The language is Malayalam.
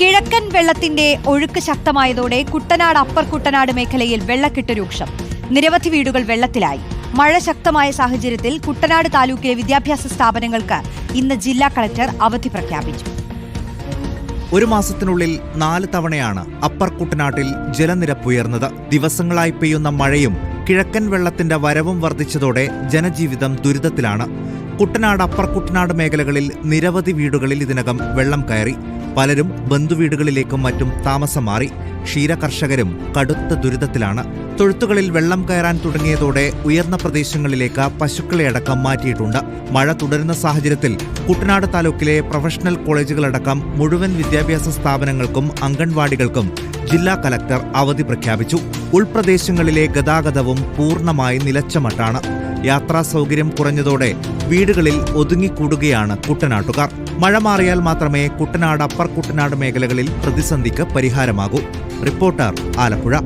കിഴക്കൻ വെള്ളത്തിന്റെ ഒഴുക്ക് ശക്തമായതോടെ കുട്ടനാട് അപ്പർ കുട്ടനാട് മേഖലയിൽ വെള്ളക്കെട്ട് രൂക്ഷം. നിരവധി വീടുകൾ വെള്ളത്തിലായി. മഴ ശക്തമായ സാഹചര്യത്തിൽ കുട്ടനാട് താലൂക്കിലെ വിദ്യാഭ്യാസ സ്ഥാപനങ്ങൾക്ക് ഇന്ന് ജില്ലാ കളക്ടർ അവധി പ്രഖ്യാപിച്ചു. ഒരു മാസത്തിനുള്ളിൽ നാല് തവണയാണ് അപ്പർ കുട്ടനാട്ടിൽ ജലനിരപ്പ് ഉയർന്നത്. ദിവസങ്ങളായി പെയ്യുന്ന മഴയും കിഴക്കൻ വെള്ളത്തിന്റെ വരവും വർദ്ധിച്ചതോടെ ജനജീവിതം ദുരിതത്തിലാണ്. കുട്ടനാട് അപ്പർ കുട്ടനാട് മേഖലകളിൽ നിരവധി വീടുകളിൽ ഇതിനകം വെള്ളം കയറി. പലരും ബന്ധുവീടുകളിലേക്കും മറ്റും താമസം മാറി. ക്ഷീര കർഷകരും കടുത്ത ദുരിതത്തിലാണ്. തൊഴുത്തുകളിൽ വെള്ളം കയറാൻ തുടങ്ങിയതോടെ ഉയർന്ന പ്രദേശങ്ങളിലേക്ക് പശുക്കളെ അടക്കം മാറ്റിയിട്ടുണ്ട്. മഴ തുടരുന്ന സാഹചര്യത്തിൽ കുട്ടനാട് താലൂക്കിലെ പ്രൊഫഷണൽ കോളേജുകളടക്കം മുഴുവൻ വിദ്യാഭ്യാസ സ്ഥാപനങ്ങൾക്കും അംഗൻവാടികൾക്കും ജില്ലാ കലക്ടർ അവധി പ്രഖ്യാപിച്ചു. ഉൾപ്രദേശങ്ങളിലെ ഗതാഗതവും പൂർണമായി നിലച്ച മട്ടാണ് യാത്രാ സൗകര്യം കുറഞ്ഞതോടെ വീടുകളിൽ ഒതുങ്ങിക്കൂടുകയാണ് കുട്ടനാട്ടുകാർ. മഴ മാറിയാൽ മാത്രമേ കുട്ടനാട് അപ്പർ കുട്ടനാട് മേഖലകളിൽ പ്രതിസന്ധിക്ക് പരിഹാരമാകൂ. റിപ്പോർട്ടർ ആലപ്പുഴ.